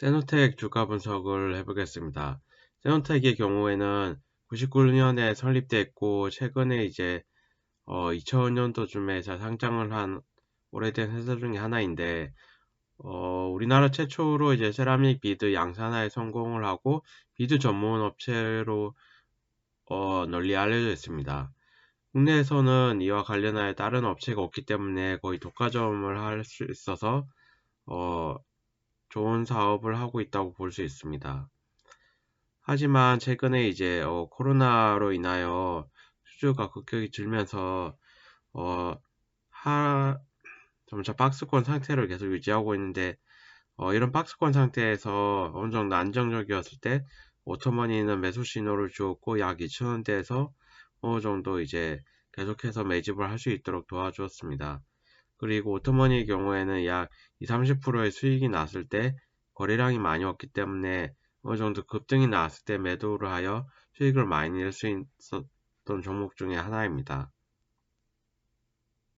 세노텍 주가 분석을 해보겠습니다. 세노텍의 경우에는 99년에 설립됐고 최근에 이제 어 2000년도쯤에 잘 상장을 한 오래된 회사 중에 하나인데 어 우리나라 최초로 이제 세라믹 비드 양산화에 성공을 하고 비드 전문 업체로 어 널리 알려져 있습니다. 국내에서는 이와 관련하여 다른 업체가 없기 때문에 거의 독과점을 할 수 있어서 어 좋은 사업을 하고 있다고 볼 수 있습니다. 하지만 최근에 이제 어, 코로나로 인하여 수주가 급격히 줄면서 어, 하, 점차 박스권 상태를 계속 유지하고 있는데 어, 이런 박스권 상태에서 어느 정도 안정적이었을 때 오토머니는 매수 신호를 주었고 약 2천원대에서 어느 정도 이제 계속해서 매집을 할 수 있도록 도와주었습니다. 그리고 오토머니의 경우에는 약 20, 30%의 수익이 났을 때 거래량이 많이 없기 때문에 어느 정도 급등이 나왔을 때 매도를 하여 수익을 많이 낼 수 있었던 종목 중에 하나입니다.